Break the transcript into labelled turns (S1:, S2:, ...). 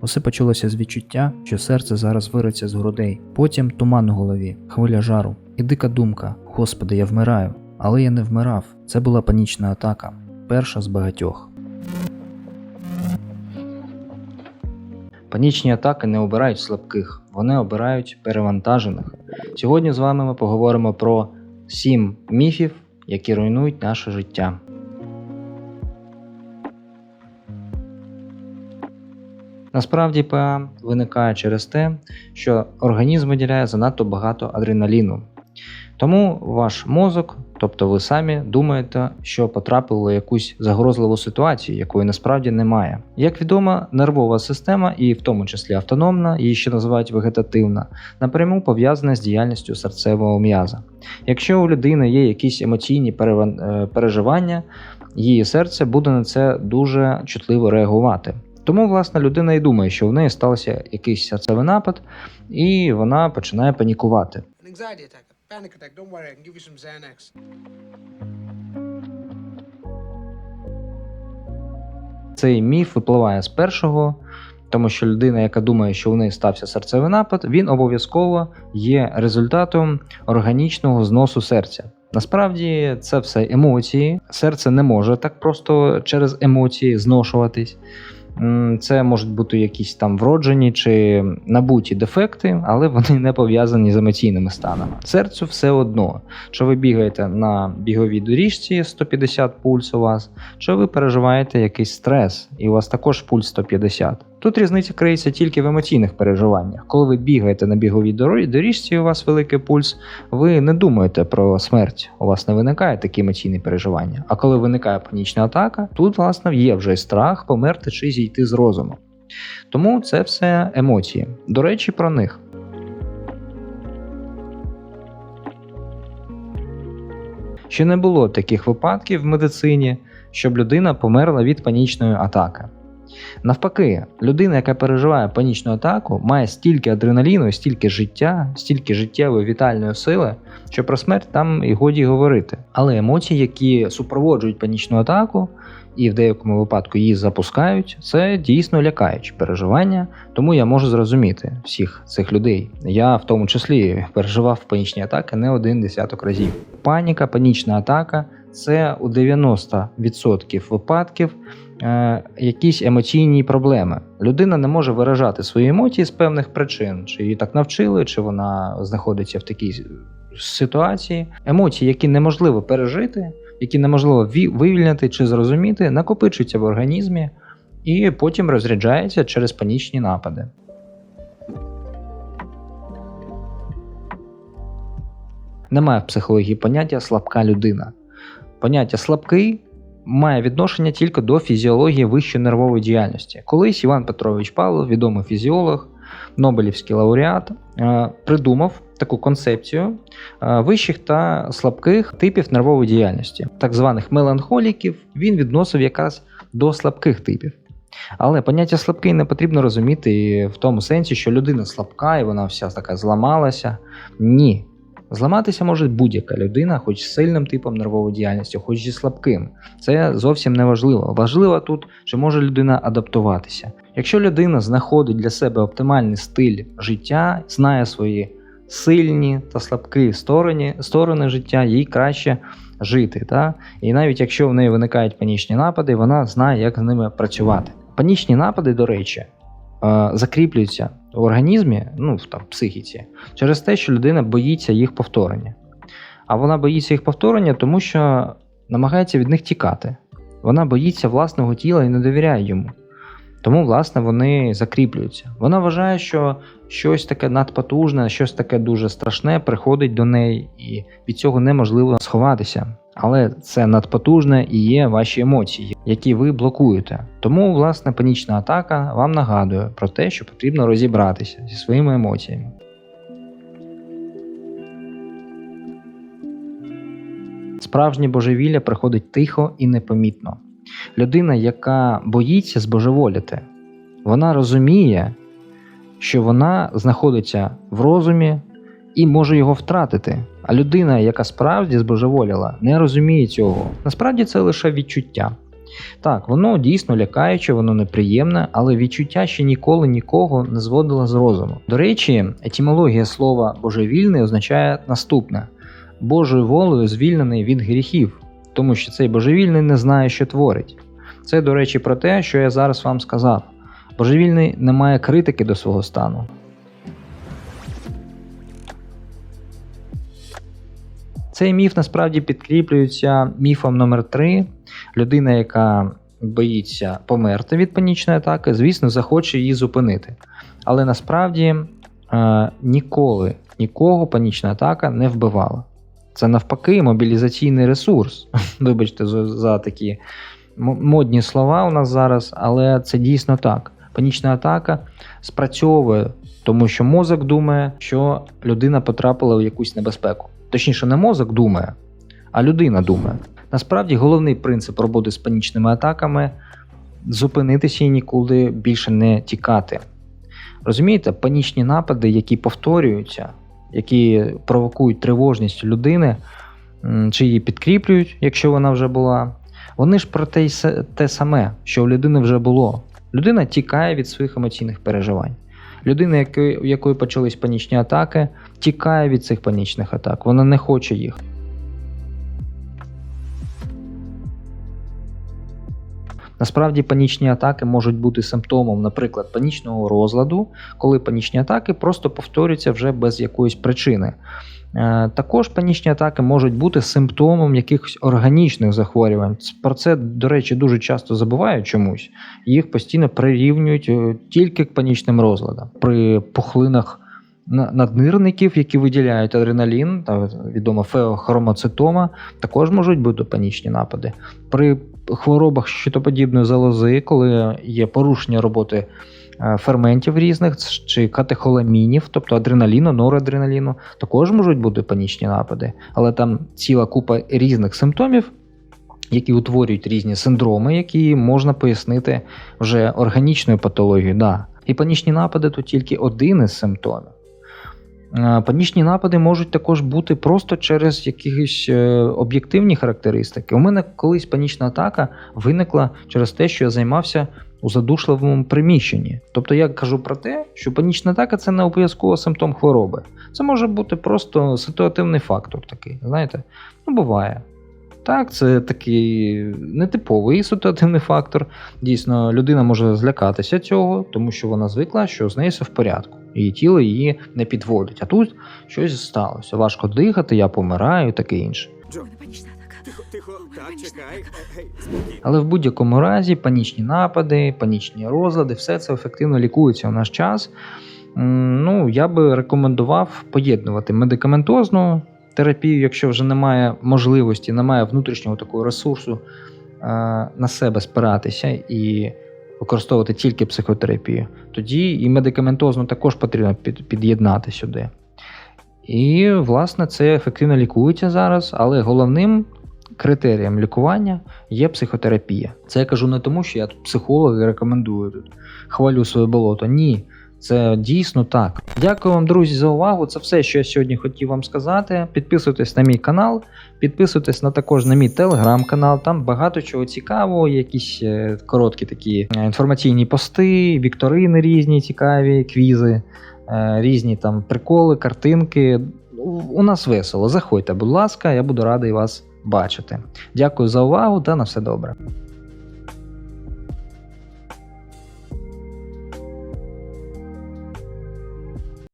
S1: Усе почалося з відчуття, що серце зараз вириться з грудей, потім туман у голові, хвиля жару і дика думка: Господи, я вмираю. Але я не вмирав. Це була панічна атака, перша з багатьох. Панічні атаки не обирають слабких, вони обирають перевантажених. Сьогодні з вами ми поговоримо про сім міфів, які руйнують наше життя. Насправді ПА виникає через те, що організм виділяє занадто багато адреналіну. Тому ваш мозок, тобто ви самі, думаєте, що потрапили в якусь загрозливу ситуацію, якої насправді немає. Як відомо, нервова система, і в тому числі автономна, її ще називають вегетативна, напряму пов'язана з діяльністю серцевого м'яза. Якщо у людини є якісь емоційні е, переживання, її серце буде на це дуже чутливо реагувати. Тому, власне, людина і думає, що в неї стався якийсь серцевий напад, і вона починає панікувати. Цей міф випливає з першого, тому що людина, яка думає, що в неї стався серцевий напад, він обов'язково є результатом органічного зносу серця. Насправді це все емоції. Серце не може так просто через емоції зношуватись. Це можуть бути якісь там вроджені чи набуті дефекти, але вони не пов'язані з емоційними станами. Серцю все одно, що ви бігаєте на біговій доріжці 150 пульс у вас, чи ви переживаєте якийсь стрес, і у вас також пульс 150. Тут різниця криється тільки в емоційних переживаннях. Коли ви бігаєте на біговій дорі- доріжці, і у вас великий пульс, ви не думаєте про смерть, у вас не виникає такі емоційні переживання. А коли виникає панічна атака, тут, власне, є вже страх померти чи зійти з розуму. Тому це все емоції. До речі, про них. Ще не було таких випадків в медицині, щоб людина померла від панічної атаки. Навпаки, людина, яка переживає панічну атаку, має стільки адреналіну, стільки життя, стільки життєвої вітальної сили, що про смерть там і годі говорити. Але емоції, які супроводжують панічну атаку, і в деякому випадку її запускають, це дійсно лякаючі переживання, тому я можу зрозуміти всіх цих людей. Я в тому числі переживав панічні атаки не один десяток разів. Паніка, панічна атака це у 90% випадків е, якісь емоційні проблеми. Людина не може виражати свої емоції з певних причин, чи її так навчили, чи вона знаходиться в такій ситуації. Емоції, які неможливо пережити, які неможливо вивільнити чи зрозуміти, накопичуються в організмі і потім розряджаються через панічні напади. Немає в психології поняття слабка людина. Поняття слабкий має відношення тільки до фізіології вищої нервової діяльності. Колись Іван Петрович Павлов, відомий фізіолог, Нобелівський лауреат, е, придумав таку концепцію е, вищих та слабких типів нервової діяльності, так званих меланхоліків. Він відносив якраз до слабких типів. Але поняття слабкий не потрібно розуміти в тому сенсі, що людина слабка і вона вся така зламалася. Ні. Зламатися може будь-яка людина, хоч з сильним типом нервової діяльності, хоч зі слабким. Це зовсім не важливо. Важливо тут, чи може людина адаптуватися. Якщо людина знаходить для себе оптимальний стиль життя, знає свої сильні та слабкі сторони, сторони життя, їй краще жити. Та? І навіть якщо в неї виникають панічні напади, вона знає, як з ними працювати. Панічні напади, до речі, закріплюються в організмі, ну в там, психіці, через те, що людина боїться їх повторення. А вона боїться їх повторення, тому що намагається від них тікати. Вона боїться власного тіла і не довіряє йому. Тому, власне, вони закріплюються. Вона вважає, що щось таке надпотужне, щось таке дуже страшне приходить до неї, і від цього неможливо сховатися. Але це надпотужне і є ваші емоції, які ви блокуєте. Тому, власне, панічна атака вам нагадує про те, що потрібно розібратися зі своїми емоціями. Справжнє божевілля приходить тихо і непомітно. Людина, яка боїться збожеволіти, вона розуміє, що вона знаходиться в розумі і може його втратити. А людина, яка справді збожеволіла, не розуміє цього. Насправді це лише відчуття. Так, воно дійсно лякаюче, воно неприємне, але відчуття ще ніколи нікого не зводило з розуму. До речі, етімологія слова божевільний означає наступне: Божою волею звільнений від гріхів, тому що цей божевільний не знає, що творить. Це, до речі, про те, що я зараз вам сказав. Божевільний не має критики до свого стану. Цей міф насправді підкріплюється міфом номер 3 Людина, яка боїться померти від панічної атаки, звісно, захоче її зупинити. Але насправді е, ніколи нікого панічна атака не вбивала. Це навпаки мобілізаційний ресурс. Вибачте за, такі модні слова у нас зараз, але це дійсно так. Панічна атака спрацьовує, тому що мозок думає, що людина потрапила в якусь небезпеку. Точніше, не мозок думає, а людина думає. Насправді головний принцип роботи з панічними атаками зупинитися і нікуди більше не тікати. Розумієте, панічні напади, які повторюються, які провокують тривожність людини, чи її підкріплюють, якщо вона вже була, вони ж про те, те саме, що у людини вже було. Людина тікає від своїх емоційних переживань. Людина, у якої почались панічні атаки, тікає від цих панічних атак. Вона не хоче їх. Насправді панічні атаки можуть бути симптомом, наприклад, панічного розладу, коли панічні атаки просто повторюються вже без якоїсь причини. Е, Також панічні атаки можуть бути симптомом якихось органічних захворювань. Про це, до речі, дуже часто забувають чомусь. Їх постійно прирівнюють е, тільки к панічним розладам. При пухлинах на- наднирників, які виділяють адреналін, та відома феохромоцитома, також можуть бути панічні напади. При хворобах щитоподібної залози, коли є порушення роботи е, ферментів різних чи катехоламінів, тобто адреналіну, норадреналіну, також можуть бути панічні напади, але там ціла купа різних симптомів. Які утворюють різні синдроми, які можна пояснити вже органічною патологією. Да. І панічні напади то тільки один із симптомів. Е, Панічні напади можуть також бути просто через якісь е, об'єктивні характеристики. У мене колись панічна атака виникла через те, що я займався у задушливому приміщенні. Тобто я кажу про те, що панічна атака це не обов'язково симптом хвороби. Це може бути просто ситуативний фактор такий. Знаєте, ну буває. Так, це такий нетиповий ситуативний фактор. Дійсно, людина може злякатися цього, тому що вона звикла, що з нею все в порядку. Її тіло її не підводить. А тут щось сталося. Важко дихати, я помираю і таке інше.
S2: Тихо, тихо, так, чекай.
S1: Але в будь-якому разі панічні напади, панічні розлади, все це ефективно лікується у наш час. Ну, я би рекомендував поєднувати медикаментозну терапію, якщо вже немає можливості, немає внутрішнього такого ресурсу е, на себе спиратися і використовувати тільки психотерапію, тоді і медикаментозну також потрібно під, під'єднати сюди. І, власне, це ефективно лікується зараз, але головним критерієм лікування є психотерапія. Це я кажу не тому, що я тут психолог і рекомендую тут хвалю своє болото. Ні, це дійсно так. Дякую вам, друзі, за увагу. Це все, що я сьогодні хотів вам сказати. Підписуйтесь на мій канал, підписуйтесь на також на мій телеграм-канал. Там багато чого цікавого, якісь е, короткі такі е, інформаційні пости, вікторини різні, цікаві, квізи, е, різні там приколи, картинки. У нас весело. Заходьте, будь ласка, я буду радий вас бачити. Дякую за увагу та на все добре.